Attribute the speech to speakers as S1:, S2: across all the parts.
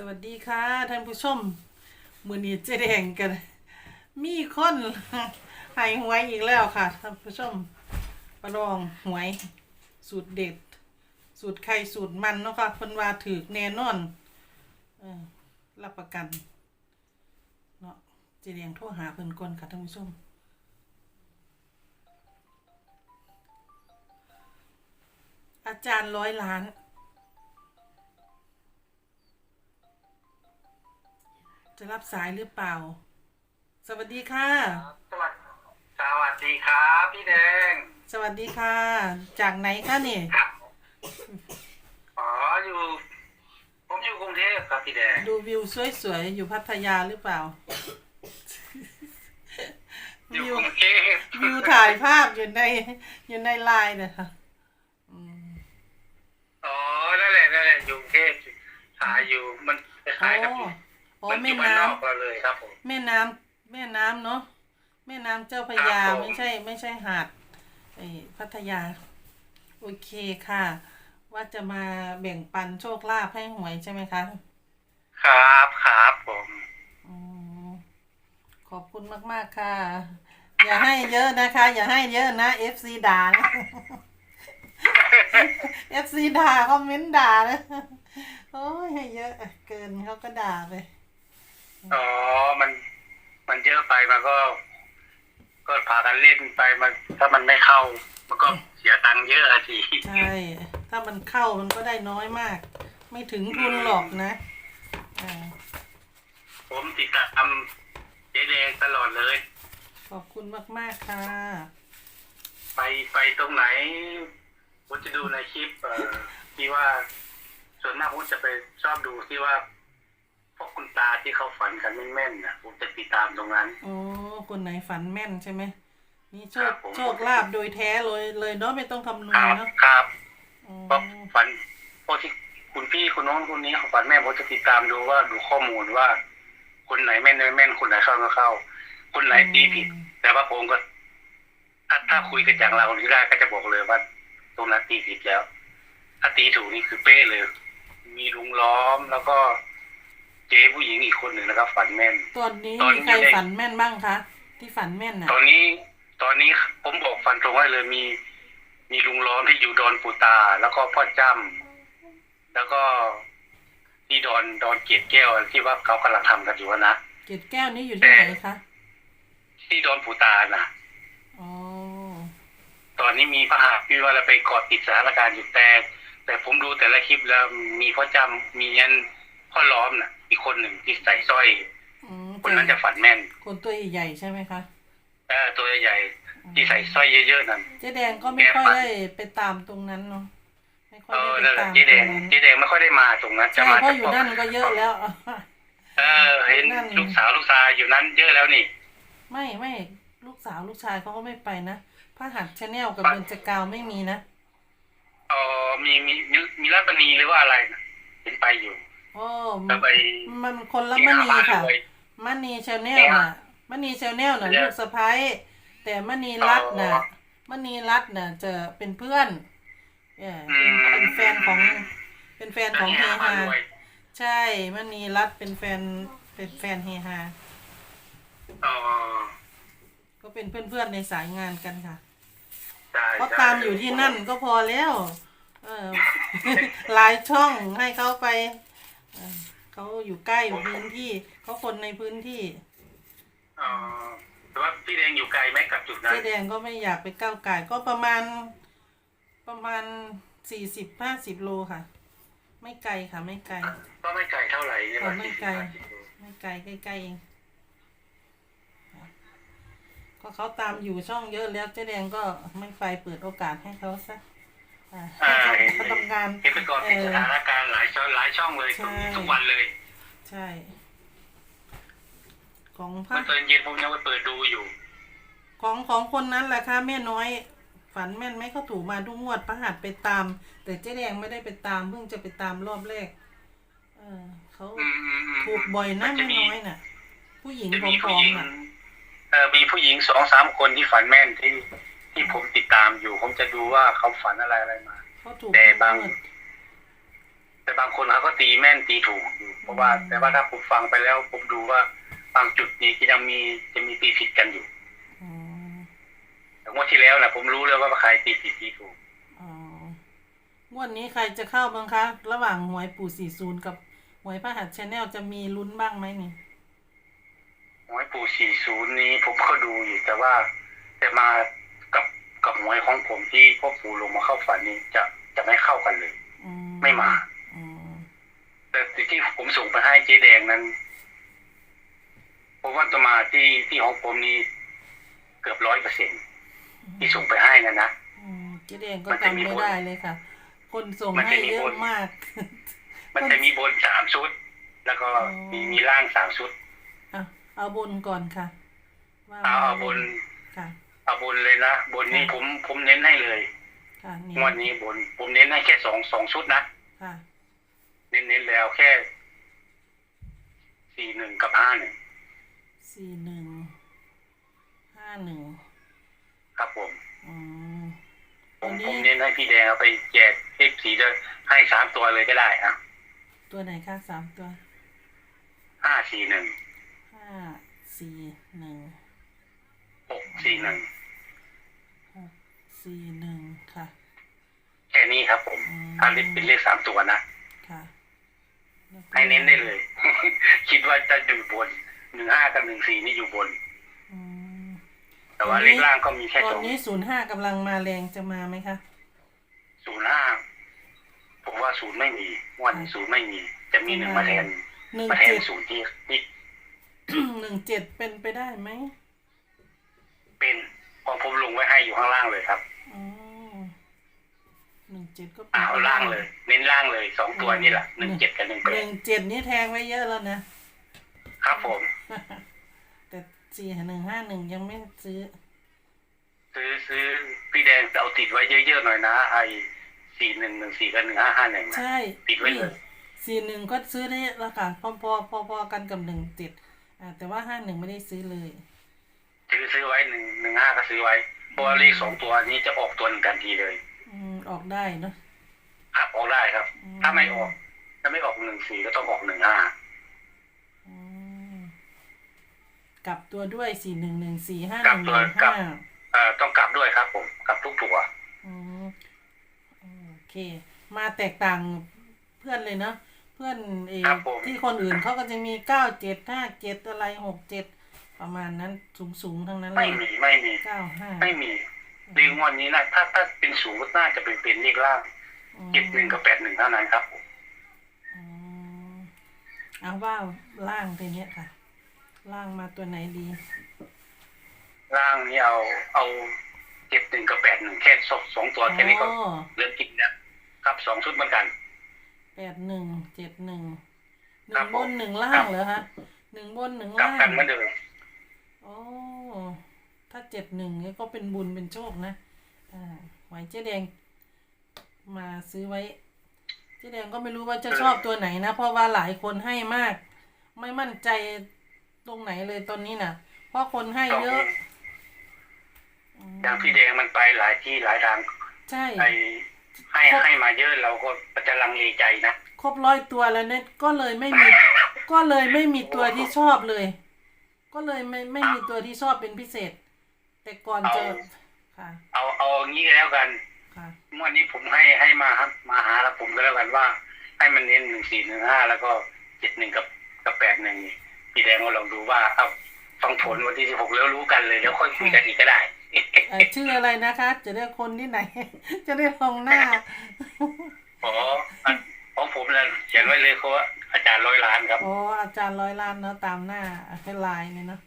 S1: สวัสดีค่ะท่านผู้ชม มือนี้เจแดงกัน มีคนให้หวยอีกแล้วค่ะท่านผู้ชมประลองหวย สูตรเด็ด สูตรไข่สูตรมันเนาะค่ะเพิ่นว่าถือแน่นอนอรับประกันเนาะเจแดงโทรหาเพิ่นก่อนค่ะท่านผู้ชมอาจารย์ร้อยล้าน จะรับสายหรือเปล่า สวัสดีค่ะ
S2: สวัสดีสวัสดีครับพี่แดง
S1: สวัสดีค่ะ จากไหนคะนี่
S2: ครับอ๋ออยู่ ผมอยู่กรุงเทพครับพี่แดง
S1: ดูวิวสวยๆ อยู่พัทยาหรือเปล่า
S2: อยู่
S1: วิว
S2: กรุงเทพ
S1: วิวถ่ายภาพอยู่ในอยู่ในไลน์นะคะอืม
S2: อ๋อ นั่นแหละนั่นแหละอยู่กรุงเทพขายอยู่มันค
S1: อ๋อ
S2: ล้ายๆกับ
S1: อ๋ อ
S2: มันอ
S1: แม่
S2: ยู่บ้าน
S1: น้
S2: นอกเราเลยครับผมำ
S1: แม่น้ำแม่น้ำเนาะแม่น้ำเจ้าพระยา
S2: ครับผม
S1: ไม่ใช่ไม่ใช่หาดไอ้พัทยา โอเคค่ะ ว่าจะมาแบ่งปันโชคลาภให้หวยใช่ไหมคะ
S2: ครับครับผม
S1: อืมขอบคุณมาก ๆ ค่ะ อย่าให้เยอะนะคะ อย่าให้เยอะนะ FC ด่านะ FC ด่าคอมเมนต์ด่านะโอ้ยให้เยอะเกินเขาก็ด่าไป
S2: อ๋อ มัน มันเยอะไปมันก็ ก็พากันเล่นไปมัน ถ้ามันไม่เข้า มันก็เสียตังค์เยอะอะที
S1: ใช่ ถ้ามันเข้ามันก็ได้น้อยมาก ไม่ถึงทุนหรอกนะอ่า
S2: ผมติดตามเจ๊แดงตลอดเลย
S1: ขอบคุณมาก ๆ ค่ะ
S2: ไปไปตรงไหนผมจะดูในคลิปเอ่อที่ว่าส่วนมากผมจะไปชอบดูที่ว่าพวก คุณตาที่เขาฝันกันแม่นๆนะผมจะติดตามตรงนั้น
S1: โอ้คนไหนฝันแม่นใช่ไหมนี่โช
S2: ครั
S1: ค
S2: บผม
S1: โชคลาภโดยแท้เลยเลยเนาะไม่ต้องคำนว
S2: ค
S1: ณ
S2: รับ
S1: เนาะ
S2: ครับ
S1: อ๋อ
S2: เพราะฝันพวกที่คุณพี่คุณน้องคนนี้เขาฝันแม่นผมจะติดตามดูว่าดูข้อมูลว่า คนไหนแม่นไม่แม่นคนไหนเข้าไม่เข้า คนไหนตีผิด แต่ว่าผมก็ ถ้าถ้าคุยกันอย่างเราที่ได้ก็จะบอกเลยว่า ตรงนั้นตีผิดแล้ว ถ้าตีถูกนี่คือเป้เลย มีลุงล้อมแล้วก็ เจ๊ผู้หญิงอีกคนหนึ่งแล้วก็ฝันแม่น
S1: ตอนนี้
S2: ตอน
S1: มี
S2: นี้
S1: ใคร
S2: ได้
S1: ฝันแม่นบ้างคะที่ฝันแม่นน่ะ
S2: ตอนนี้ตอนนี้ผมบอกฟันตรงไว้เลยมีมีลุงล้อมที่อยู่ดอนปูตา แล้วก็พ่อจ้ำแล้วก็ที่ดอนดอนเกียรติแก้วที่ว่าเขากำลังทำกันอยู่นะ
S1: เกดแก้วนี้อยู่ที่ไหนคะ
S2: ที่ดอนปูตานะ
S1: อ๋อ
S2: ตอนนี้มีพระหัตถ์ที่ว่าเราไปเกาะติดสถานการณ์อยู่แต่แต่ผมดูแต่ละคลิปแล้วมีพ่อจำมียันพ่อล้อมน่ะ อีกคนหนึ่งที่ใส่สร้อย
S1: อืม
S2: คนนั้นจะฝันแม่น
S1: คนตัวใหญ่ๆใช่ไหมคะ
S2: เออตัวใหญ่ๆที่ใส่สร้อยเยอะๆนั่น
S1: เจ๊แดงก็ไม่ค่อยได้ไปตามตรงนั้นเนาะไม่ค่อย
S2: เอ
S1: ได้
S2: อ
S1: ไป
S2: นั่นแหละ
S1: ตาม
S2: เจ๊แดง
S1: ตรงนั้น
S2: เจ๊แดงไม่ค่อยได้มาตรงนั้นจะ
S1: ใช่
S2: มา
S1: เพราะอยู่
S2: พวก
S1: นั่นก็เยอะแล้ว
S2: เออ เห็น
S1: นั่น
S2: ลูกสาวลูกชายอยู่นั้นเยอะแล้วนี่
S1: ไม่ไม่ลูกสาวลูกชายเขาก็ไม่ไปนะพระหัตชาแนลกับ
S2: ไป
S1: เบญจกาวไม่มีนะ
S2: เออมีมีมีมีรัตนีหรือว่าอะไรนะเห็นไปอยู่
S1: โอ้มั
S2: แล้ว
S1: น
S2: ไป
S1: มันคนละ
S2: ที่
S1: ม
S2: หา
S1: ณี
S2: บ้าน
S1: ค่ะ
S2: ด้วย
S1: มณีชาแนลน่ะมณีชาแนลน่ะ
S2: เนี่ย
S1: ลูกสะพ้ายแต่มณีรัตน์น่ะ
S2: อ๋อ
S1: มณีรัตน์น่ะจะเป็นเพื่อนเออเป็น
S2: อืม
S1: เป็นแฟนของ เป็นแฟนของเฮ
S2: หาบ้า
S1: ฮาน
S2: ด้วย
S1: ใช่มณีรัตน์เป็นแฟนเป็นแฟนเฮฮา
S2: อ๋อ
S1: ก็เป็นเพื่อนๆในสายงานกันค่ะ
S2: ใช่
S1: เขา
S2: ใช่
S1: ตามอยู่ที่นั่นก็พอแล้ว เออหลายช่องให้เขาไป เออเขาอยู่ใกล้พื้นที่เขาคนในพื้นที่
S2: อ๋อแต่ว่าพี่แดงอยู่ไกลไหมกับจุดนั้น
S1: เจ๊แดงก็ไม่อยากไปก้าวไก่ายก็ประมาณ ประมาณสี่สิบห้าสิบโลค่ะ ไม่ไกลค่ะไม่ไกล
S2: ก็ไม่ไกลเท่าไหร่ใช่ไหม
S1: อ๋อไม่ไกล ไม่ไกลใกล้ๆเองก็เขาตามอยู่ช่องเยอะแล้วเจ๊แดงก็ไม่ไปเปิดโอกาสให้เขาซะ อ่าให้เขาเขาทำงาน
S2: เห็นไปก่อนติดสถานการณ์หลายช่องหลายช่องเลย
S1: ใช่
S2: ทุกวันเลย
S1: ใช่ ของภา
S2: เมื่อ
S1: ค
S2: ตอนเย็นผมยังไปเปิดดูอยู่
S1: ของของคนนั้นแหละค่ะแม่น้อย ฝันแม่นไหมเขาถูกมาทุกงวดพระหัสไปตาม แต่เจ๊แดงไม่ได้ไปตามเพิ่งจะไปตามรอบแรก เออเขา
S2: อืมอืมอืม
S1: ถูกบ่อยนะ
S2: มันจะ
S1: แม่
S2: มี
S1: น้อยน่ะ ผู้หญิง
S2: จะ
S1: ผ
S2: มีผู้
S1: อ
S2: ห
S1: ม
S2: ญิง
S1: ๆน่ะ
S2: เออมีผู้หญิงสองสามคนที่ฝันแม่นที่ ที่ผมติดตามอยู่ ผมจะดูว่าเขาฝันอะไรอะไรมา
S1: เขาถูก
S2: แต่บาง
S1: ทุกงวด
S2: แต่บางคนเขาก็ตีแม่นตีถูกอยู่
S1: อ
S2: ราะว่า แต่ว่าถ้าผมฟังไปแล้ว ผมดูว่าบางจุดนี้ก็ยังมีจะมีตีผิดกันอยู่
S1: อ๋อ
S2: แต่งวดที่แล้วนะผมรู้แล้วว่าใครตีผิดตีถูก
S1: อ๋องวดนี้ใครจะเข้าบ้างคะ ระหว่างหวยปู่สี่ศูนย์กับหวยพระหัตชาแนลจะมีลุ้นบ้างไหมนี่
S2: หวยปู่สี่ศูนย์นี้ผมก็ดูอยู่แต่ว่า แต่มา กับกับหวยของผมที่พ่อปู่ลงมาเข้าฝันนี้จะจะไม่เข้ากันเลย
S1: อื
S2: ไม่มา
S1: อืม
S2: แต่ที่ผมส่งไปให้เจ๊แดงนั้นผมว่าจะมาที่ที่ของผมนี้เกือบร้อยเปอร์เซ็นที่ส่งไปให้นะนะ
S1: อืมเจ๊แดงก็
S2: มันจะ
S1: จำ
S2: มี
S1: ไม่
S2: ผล
S1: ได้เลยค่ะ คนส่ง
S2: มัน
S1: ให้
S2: จะมี
S1: เย
S2: ผ
S1: อะ
S2: ล
S1: มาก
S2: มันจะมีบนสามชุด แล้วก็
S1: อ๋อ
S2: มีมีล่างสามชุด
S1: อะเอาบนก่อนค่ะว่า
S2: เอาเอาบน
S1: ค่ะ
S2: เอาบนเลยนะบนนี้
S1: ค่ะ
S2: ผมผมเน้นให้เลย
S1: ค่ะนี่
S2: งวดนี้บน ผมเน้นให้แค่สองสองชุดนะ
S1: ค่ะ
S2: เน้นเน้นแล้วแค่สี่หนึ่งกับห้าหนึ่ง
S1: สี่หนึ่งห้าหนึ่ง
S2: ครับผม
S1: อืม
S2: ผ
S1: ตัว
S2: ม
S1: นี้
S2: ผมเน้นให้พี่แดงเอาไปแจกเอฟสีเลยให้สามตัวเลยก็ได้อะ
S1: ตัวไหนคะสามตัว
S2: ห้าสี่หนึ่ง
S1: ห้าสี่หนึ่ง
S2: หกสี่หนึ่ง
S1: หก สี่หนึ่งค่ะ
S2: แค่นี้ครับผม
S1: อืม
S2: ถ้าเลขเป็นเลขสามตัวนะ
S1: ค่ะแล้วก็
S2: ให้เน้นได้เลย คิดว่าจะอยู่บนหนึ่งห้ากับหนึ่งสี่นี่อยู่บน
S1: อืม
S2: แต่ว่า
S1: ตอน
S2: เล
S1: นี้
S2: ขล่างก็มีแค่
S1: ตอ
S2: ส
S1: น
S2: อง
S1: นี้ศูนย์ห้ากำลังมาแรงจะมาไหมคะ
S2: ศูนย์ห้าผมว่าศูนย์ไม่มีงวันนี้ศูนย์ไม่มี จะมีหนึ่งมาแทน
S1: หนึ่ง
S2: มาแทน
S1: เจ็ด
S2: ศูนย์ที่ที่
S1: หนึ่งเจ็ดเป็นไปได้ไหม
S2: เป็นของผมลงไว้ให้ อยู่ข้างล่างเลยครับ
S1: อ๋อหนึ่งเจ็ดก็เป็น
S2: เอา
S1: ไปได้
S2: ล่างเลย เน้นล่างเลยสองตัวนี่แหละหนึ่งเจ็ดกับหนึ่งแป
S1: ห
S2: ด
S1: นึ่งเจ็ดนี่แทงไว้เยอะแล้วนะ
S2: ครับผม
S1: แต่สี่หนึ่งห้าหนึ่งยังไม่ซื้อ
S2: ซื้อซื้อพี่แดงจะเอาติดไว้เยอะๆหน่อยนะไอ้สี่หนึ่งหนึ่งสี่กับหนึ่งห้าห้าหนึ่งนะ
S1: ใช่
S2: ปิดไว้เลย
S1: สี่หนึ่งก็ซื้อได้แล้วค่ะพอพอพอพอกันกับหนึ่งเจ็ดอ่าแต่ว่าห้าหนึ่งไม่ได้ซื้อเลย
S2: ซื้อซื้อไว้หนึ่งหนึ่งห้าก็ซื้อไว้ เพราะว่าเลขสองตัวนี้จะออกตัวหนึ่งกันทีเลย
S1: อืมออกได้เนาะ
S2: ครับออกได้ครับ
S1: อืม
S2: ถ้าไม่ออกถ้าไม่ออกหนึ่งสี่ก็ต้องออกหนึ่งห้า
S1: อืมกลับตัวด้วยสี่หนึ่งหนึ่งสี่ห้ากห
S2: ลับ
S1: นึ่ง
S2: ตัว
S1: หนึ่ง
S2: กลับ
S1: ห้า
S2: เอ่อต้องกลับด้วยครับ ผมกลับทุกตัว
S1: อืมโอเค มาแตกต่างเพื่อนเลยเนาะเพื่อนเออ
S2: ครับผม
S1: ที่คนอื่นเขาก็จะมีเก้าเจ็ดห้าเจ็ดอะไรหกเจ็ด ประมาณนั้นสูงสูงๆทั้งนั้นเล
S2: ไม่
S1: ย
S2: มีไม่มี
S1: เก้าห้า
S2: ไม่มีเลขงวดนี้นะถ้าถ้าเป็นสูงก็น่าจะเป็นเป็นเลขล่างเจ็ดหนึ่งกับแปดหนึ่งเท่านั้นครับผม
S1: อืมเอาว่าล่างทีเนี้ยค่ะ ล่างมาตัวไหนดี
S2: ล่างนี้เอาเอาเจ็ดหนึ่งกับแปดหนึ่งแค่สองสองตัวแค่นี้ก็
S1: อ๋อ
S2: เริ่มกินแล้วครับสองชุดเหมือนกัน
S1: แปดหนึ่งเจ็ดหนึ่งห
S2: ครั
S1: นึ่
S2: บ
S1: ง
S2: ผ
S1: บ
S2: ม
S1: นหนึ่งล่างเหรอฮะหนึ่งบนหนึ่ง
S2: กลับ
S1: ล่า
S2: กัน
S1: ง
S2: เหมือนเดิม
S1: โอ้ถ้าเจ็ดหนึ่งเนี่ยก็เป็นบุญเป็นโชคนะ อ่าไว้เจ๊แดง มาซื้อไว้ เจ๊แดงก็ไม่รู้ว่าจะชอบตัวไหนนะ เพราะว่าหลายคนให้มาก ไม่มั่นใจตรงไหนเลยตอนนี้น่ะ เพราะคนให้เยอะอืม
S2: อย่างพี่แดงมันไปหลายที่หลายทาง
S1: ใช่
S2: ไอให้ให้มาเยอะเราก็จะลังเลใจนะ
S1: ครบร้อยตัวแล้วเนี่ยก็เลยไม่มี ก็เลยไม่มีตัวที่ชอบเลย ก็เลยไม่ไม่มีตัวที่ชอบเป็นพิเศษ แต่ก่อนจะค่ะ
S2: เอาเอางี้ก็แล้วกัน
S1: ค่ะ
S2: เมื่อนี้ผมให้ให้มาครับมาหาแล้วผมก็แล้วกันว่า ให้มันเน้นหนึ่งสี่หนึ่งห้าแล้วก็เจ็ดหนึ่งกับกับแปดหนึ่งพี่แดงก็ลองดูว่า เอาฟังผลวันที่สิบหกแล้วรู้กันเลยแล้วค่อยคุยกันอีกก็ได้
S1: เอ่อชื่ออะไรนะคะ จะได้คนที่ไหน จะได้ลงหน้า
S2: อ๋ออันของผมเนี่ยเขียนไว้เลยเขาว่า อาจารย์ร้อยล้านครับ
S1: โอ้อาจารย์ร้อยล้านเนาะตามหน้าให้ไลน์เนี่ยเนาะ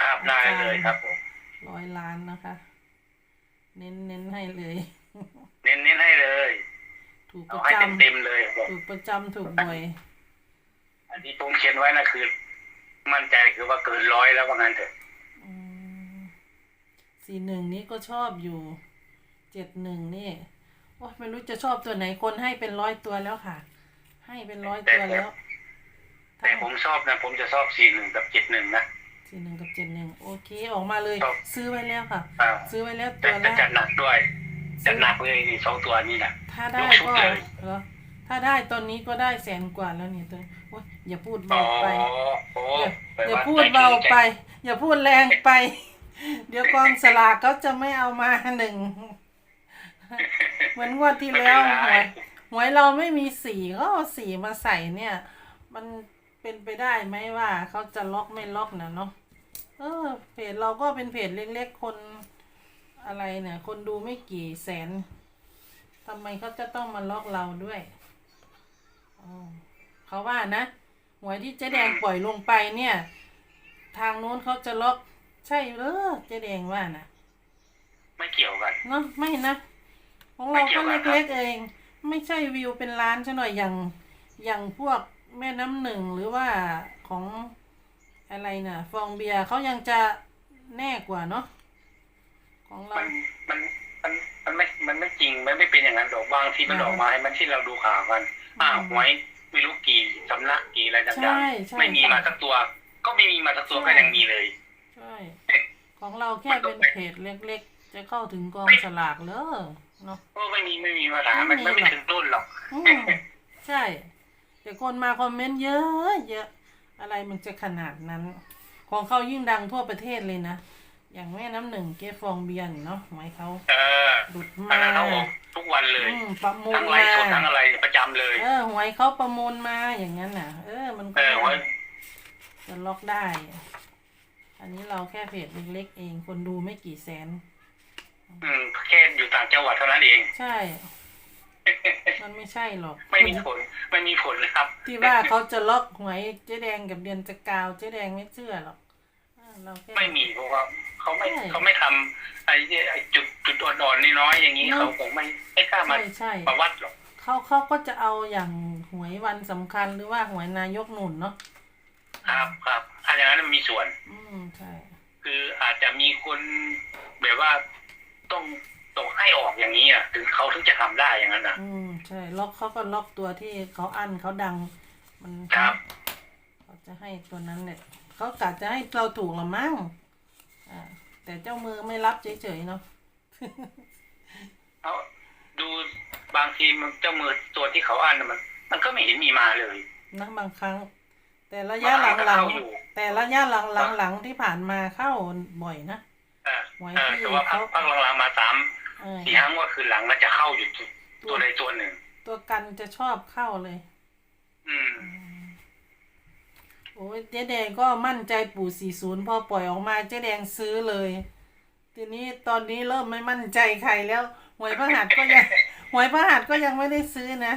S2: ครับได้เลยครับผม
S1: ร้อยล้านนะคะ เน้นเน้นให้เลย
S2: เน้นเน้นให้เลย
S1: ถูกป
S2: เอา
S1: ระ
S2: ให้
S1: จ
S2: เต็มเต็มๆเลยบอกำ
S1: ถูกประจำถูกบ่อย
S2: อันที่ผมเขียนไว้นะคือ มั่นใจคือว่าเกินร้อยแล้วว่างั้นเถอะ
S1: สี่หนึ่งนี้ก็ชอบอยู่เจ็ดหนึ่งนี่โอ้ไม่รู้จะชอบตัวไหนคนให้เป็นร้อยตัวแล้วค่ะ ให้เป็นร้อยตัวแล้ว
S2: แต่ผมชอบนะ ผมจะชอบสี่หนึ่งกับเจ็ดหนึ่งนะ
S1: สี่หนึ่งกับเจ็ดหนึ่งโอเคออกมาเลย
S2: ครับ
S1: ซื้อไว้แล้วค่ะ
S2: อ่า
S1: ซื้อไว้แล้ว
S2: แต่
S1: ตัว
S2: จะ
S1: ละ
S2: จัดหนักด้วยจัดหนักเลยนี่สองตัวนี้นะ
S1: ถ้าได้
S2: ยกชุด
S1: ก็
S2: เลย
S1: เหรอถ้าได้ตอนนี้ก็ได้แสนกว่าแล้วเนี่ยตัวโอ๊ยอย่าพูด
S2: อ๋
S1: เบา
S2: อ
S1: ไป
S2: โอ้
S1: อย่า
S2: แปล
S1: อย่า
S2: ว่า
S1: พูดเบาไป อย่าพูดแรงไป เดี๋ยวกองสลากเขาจะไม่เอามาหนึ่งเหมือนงวดที่แล้วหวยห วยเราไม่มีสีก็เอาสีมาใส่เนี่ย มันเป็นไปได้ไหมว่าเขาจะล็อกไม่ล็อกนะเนาะเออเพจเราก็เป็นเพจเล็กๆคนอะไรเนี่ย คนดูไม่กี่แสนทำไมเขาจะต้องมาล็อกเราด้วยอ๋อเขาว่านะหวยที่เจ๊แดงปล่อยลงไปเนี่ย ทางนู้นเขาจะล็อกใช่เหรอเจ๊แดงว่านะ
S2: ไม่เกี่ยวกัน
S1: เนาะไม่นะของ
S2: ไม่
S1: เรา
S2: เกี่
S1: ก็
S2: ยวกันครับ
S1: เล็กๆเอง ไม่ใช่วิวเป็นล้านซะหน่อยอย่างอย่างพวกแม่น้ำหนึ่งหรือว่าของอะไรน่ะฟองเบียร์เขายังจะแน่กว่าเนาะของเรา
S2: มันมันมันมันไม่ มันไม่จริง มันไม่เป็นอย่างนั้นดอกบางที่มัน
S1: อ่า
S2: ออกมาให้มันที่เราดูข่าวกันอ้าว
S1: อืม
S2: หวยไม่รู้กี่สำนักกี่อะไรต่าง
S1: ใช่ใช่
S2: ๆไม่มีมาสักตัว ก็ไม่มีมาสักตัว
S1: ใช่
S2: ก็ยังมีเลย
S1: ใช่ ของเราแค่เป็นเพจเล็กๆ จะเข้าถึงกองสลากเลย เนาะ
S2: ก็ไม่มีไม่มีปัญหามัน
S1: ไม่
S2: ไม่
S1: มี
S2: ไม่
S1: หรอก
S2: ถึงรุ่นหรอก
S1: อืมใช่ แต่คนมาคอมเมนต์เยอะเยอะอะไรมันจะขนาดนั้น ของเขายิ่งดังทั่วประเทศเลยนะ อย่างแม่น้ำหนึ่งเกฟองเบียนเนาะหมายเขา
S2: เออ
S1: หลุด
S2: อัน
S1: มา
S2: นั้นเขาออกทุกวันเลย
S1: อืมประมูล
S2: ทั้งไล
S1: มา
S2: ฟ์สดทั้งอะไรประจำเลย
S1: เออหวยเขาประมูลมาอย่างนั้นน่ะ เออ มันก็
S2: เออหวย
S1: จะล็อกได้ อันนี้เราแค่เพจเล็กๆเอง คนดูไม่กี่แสน
S2: อืมแค่อยู่ต่างจังหวัดเท่านั้นเอง
S1: ใช่ มันไม่ใช่หรอก
S2: ไม่มีผลไม่มีผลนะครับ
S1: ที่ว่าเขาจะล็อกหวยเจ๊แดงกับเดือนจะกาวเจ๊แดงไม่เชื่อหรอกอ่าเราแค่
S2: ไม่มีเพราะว่าเขาไม่
S1: ใช่
S2: เขาไม่ทำไอ้ไอ้จุดจุดอ่อนๆน้อยๆอย่างนี้
S1: เนอะ
S2: เขาคงไม่ไม่กล้ามา
S1: ใช่ใช่
S2: มาวัดหรอก
S1: เขาเขาก็จะเอาอย่างหวยวันสำคัญหรือว่าหวยนายกหนุนเนาะ
S2: ครับครับถ้าอย่างนั้นมันมีส่วน
S1: อืมใช่
S2: คืออาจจะมีคนแบบว่า ต้องต้องให้ออกอย่างนี้อะถึงเขาถึงจะทำได้อย่างนั้นอะ
S1: อืมใช่ล็อกเขาก็ล็อกตัวที่เขาอั้นเขาดัง มัน
S2: ครับ
S1: เขาจะให้ตัวนั้นเนี่ยเขากะจะให้เราถูกละมั้งอ่าแต่เจ้ามือไม่รับเฉยๆเนาะ
S2: เขาดูบางทีมันเจ้ามือตัวที่เขาอ่านน่ะมัน มันก็ไม่เห็นมีมาเลย
S1: นะบางครั้ง แต่ระยะห
S2: บางครั้
S1: ลั
S2: ง
S1: ง
S2: ก็เข้าอยู่
S1: ๆแต่ระยะหลังๆหลังที่ผ่านมาเข้าบ่อยนะ
S2: เออ
S1: ห วย
S2: เออ
S1: ที่
S2: แต่ว่าพัก
S1: เขา
S2: พักหลังๆมาสาม
S1: เออ
S2: สี่ครั้งว่าคือหลังมันจะเข้าอยู่ตัวตัวใดตัวหนึ่ง
S1: ตัวกันจะชอบเข้าเลย
S2: อืม
S1: โอ้ยเจ๊แดงก็มั่นใจปู่สี่ศูนย์พอปล่อยออกมาเจ๊แดงซื้อเลย ทีนี้ตอนนี้เริ่มไม่มั่นใจใครแล้วหวยพระหัตถ์ก็ยังหวยพระหัตถ์ก็ยังไม่ได้ซื้อนะ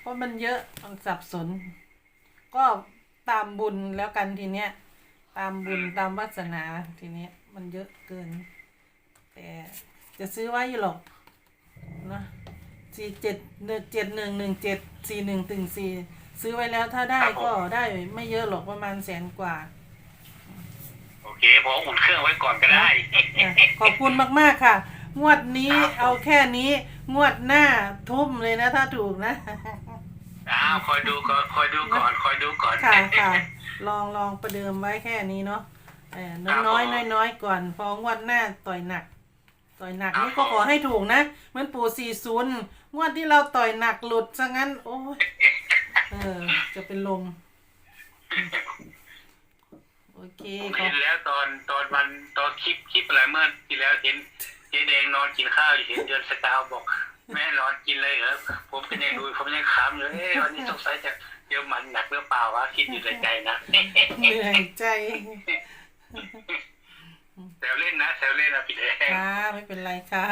S1: เพราะมันเยอะมันสับสน ก็ตามบุญแล้วกันทีเนี้ย ตามบุญตามวาสนาทีเนี้ย มันเยอะเกิน แต่จะซื้อไว้อยู่หรอกนะสี่เจ็ดเจ็ดหนึ่งหนึ่งเจ็ดสี่หนึ่งถึงสี่ซื้อไว้แล้วถ้าได้ก็ได้ไม่เยอะหรอกประมาณแสนกว่า
S2: โอเคพออุ่นเครื่องไว้ก่อนก็ได้
S1: อะขอบคุณมากๆค่ะ งวดนี้เอาแค่นี้ งวดหน้าทุ่มเลยนะถ้าถูกนะ
S2: อ้าวคอยดูก่อนคอยดูก่อนคอยดูก่อน
S1: ค่ะค่ะลองลองประเดิมไว้แค่นี้เนาะ เออน้อยน้อยๆน้อยๆก่อนพองวดหน้าต่อยหนัก ต่อยหนักนี่ก็ขอให้ถูกนะเหมือนปู่สี่ศูนย์งวดที่เราต่อยหนักหลุดซะงั้น โอ้ยเออ จะเป็นลม โอเค
S2: ผม
S1: ขอ
S2: เห็นแล้วตอนตอนวันตอนคลิปคลิปอะไรเมื่อที่แล้วเห็นเจ๊แดงนอนกินข้าวอยู่เห็นเดือนสกาวบอก แม่นอนกินเลยเหรอผมก็ยังดูผมยังขำอยู่เอ๊ะวันนี้สงสัยจะเดี๋ยวมันหนักหรือเปล่าวะคิดอยู่ในใจนะ
S1: เหนื่อยใจ
S2: แซวเล่นนะแซวเล่นนะพี่แดง
S1: ค่ะไม่เป็นไรค่ะ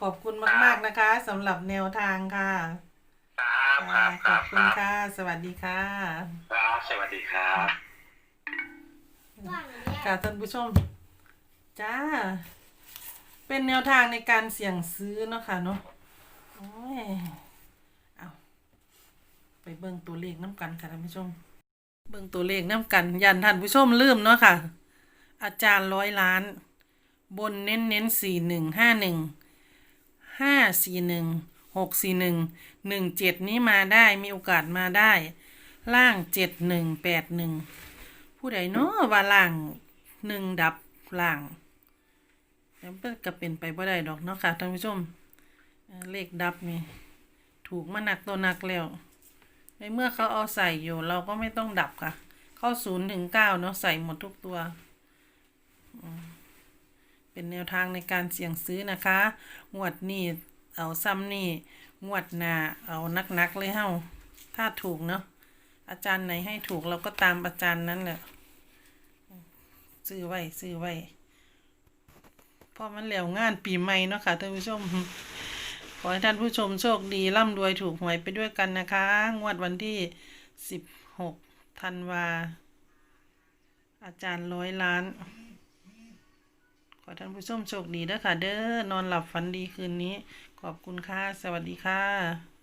S1: ขอบคุณมาก ๆนะคะสำหรับแนวทางค่ะ
S2: ครับครับค
S1: ข
S2: รั
S1: อ
S2: บบค
S1: คุณ
S2: รับ
S1: ค่ะ สวัสดีค่ะ
S2: ครับสวัสดีครับ
S1: ค่ะท่านผู้ชม จ้า เป็นแนวทางในการเสี่ยงซื้อเนาะค่ะเนาะโอ้ยเอาไปเบิ่งตัวเลขน้ำกันค่ะท่านผู้ชม เบิ่งตัวเลขน้ำกัน ยันท่านผู้ชมลืมเนาะค่ะ อาจารย์ร้อยล้าน บนเน้นเน้นสี่หนึ่งห้าหนึ่งห้าสี่หนึ่งหกสี่หนึ่งหนึ่งเจ็ดนี้มาได้มีโอกาสมาได้ ล่างเจ็ดหนึ่งแปดหนึ่งผู้ใดเนาะว่าล่างหนึ่งดับล่างแล้วก็เป็นไปบ่ได้ดอกเนาะค่ะท่านผู้ชม เลขดับนี่ถูกมาหนักตัวหนักแล้ว ในเมื่อเขาเอาใส่อยู่เราก็ไม่ต้องดับค่ะ เข้าศูนย์ถึงเก้าเนาะใส่หมดทุกตัว เป็นแนวทางในการเสี่ยงซื้อนะคะ งวดนี้เอาซ้ำนี่งวดหน้าเอานักๆเลยเฮ้าถ้าถูกเนาะอาจารย์ไหนให้ถูกเราก็ตามอาจารย์นั้นแหละซื้อไว้ซื้อไว้เพราะมันแล้วงานปีใหม่เนาะค่ะท่านผู้ชมขอให้ท่านผู้ชมโชคดีร่ำรวยถูกหวยไปด้วยกันนะคะ งวดวันที่สิบหกธันวา อาจารย์ร้อยล้าน อท่านผู้ชมโชคดีเด้อค่ะ เด้อนอนหลับฝันดีคืนนี้ ขอบคุณค่ะ สวัสดีค่ะ